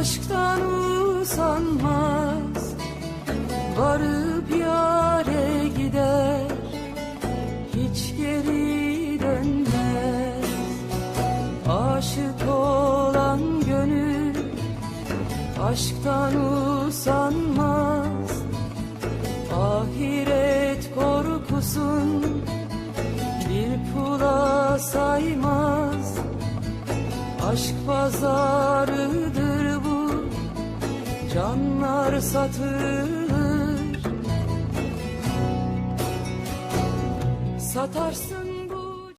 Aşktan usanmaz. Varıp yare gider Hiç geri dönmez. Aşık olan gönül Aşktan usanmaz. Ahiret korkusun Bir pula saymaz. Aşk pazarıdır Canlar satılır Satarsın